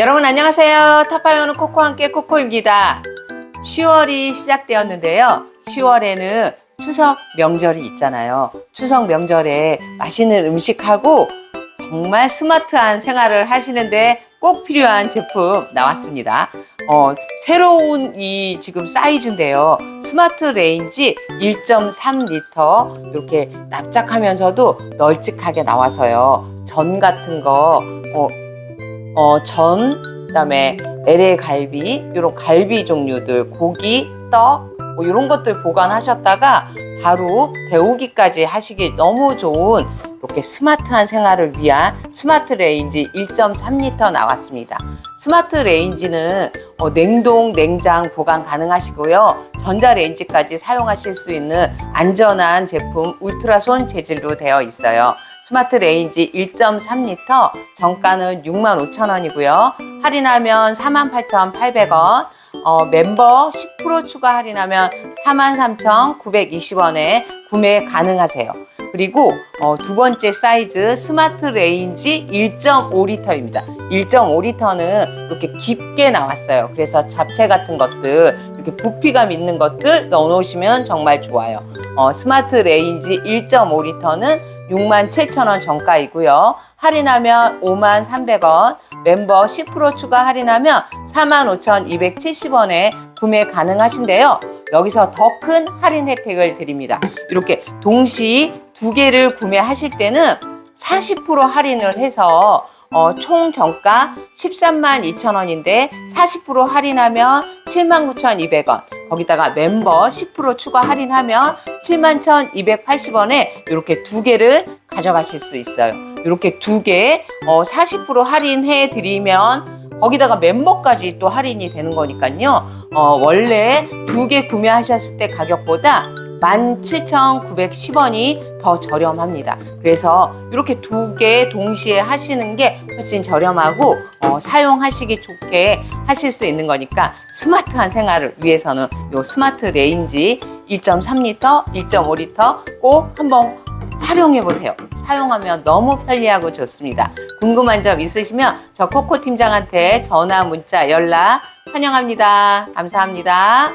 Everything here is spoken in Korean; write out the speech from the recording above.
여러분 안녕하세요. 타파요는 코코와 함께 코코입니다. 10월이 시작되었는데요. 10월에는 추석 명절이 있잖아요. 추석 명절에 맛있는 음식하고 정말 스마트한 생활을 하시는데 꼭 필요한 제품 나왔습니다. 어, 새로운 이 지금 사이즈인데요. 스마트 레인지 1.3리터 이렇게 납작하면서도 널찍하게 나와서요. 전 같은 거, 어, 어, 전, 그다음에 LA 갈비, 이런 갈비 종류들, 고기, 떡, 뭐 이런 것들 보관하셨다가 바로 데우기까지 하시기 너무 좋은 이렇게 스마트한 생활을 위한 스마트 레인지 1.3리터 나왔습니다. 스마트 레인지는 어, 냉동, 냉장 보관 가능하시고요. 전자레인지까지 사용하실 수 있는 안전한 제품 울트라손 재질로 되어 있어요. 스마트 레인지 1.3L 정가는 65,000원이고요. 할인하면 48,800원, 어, 멤버 10% 추가 할인하면 43,920원에 구매 가능하세요. 그리고 어, 두 번째 사이즈 스마트 레인지 1.5L입니다. 1.5L는 이렇게 깊게 나왔어요. 그래서 잡채 같은 것들, 이렇게 부피감 있는 것들 넣어놓으시면 정말 좋아요. 어, 스마트 레인지 1.5L는 6만 7천원 정가이고요. 할인하면 5만 300원, 멤버 10% 추가 할인하면 4만 5,270원에 구매 가능하신데요. 여기서 더 큰 할인 혜택을 드립니다. 이렇게 동시 두 개를 구매하실 때는 40% 할인을 해서 어, 총 정가 13만 2천 원인데 40% 할인하면 7만 9,200원. 거기다가 멤버 10% 추가 할인하면 7만 1,280원에 이렇게 두 개를 가져가실 수 있어요. 이렇게 두 개, 어, 40% 할인해 드리면 거기다가 멤버까지 또 할인이 되는 거니까요. 어, 원래 두 개 구매하셨을 때 가격보다 17,910원이 더 저렴합니다. 그래서 이렇게 두 개 동시에 하시는 게 훨씬 저렴하고 어, 사용하시기 좋게 하실 수 있는 거니까 스마트한 생활을 위해서는 이 스마트 레인지 1.3리터, 1.5리터 꼭 한번 활용해 보세요. 사용하면 너무 편리하고 좋습니다. 궁금한 점 있으시면 저 코코 팀장한테 전화, 문자, 연락 환영합니다. 감사합니다.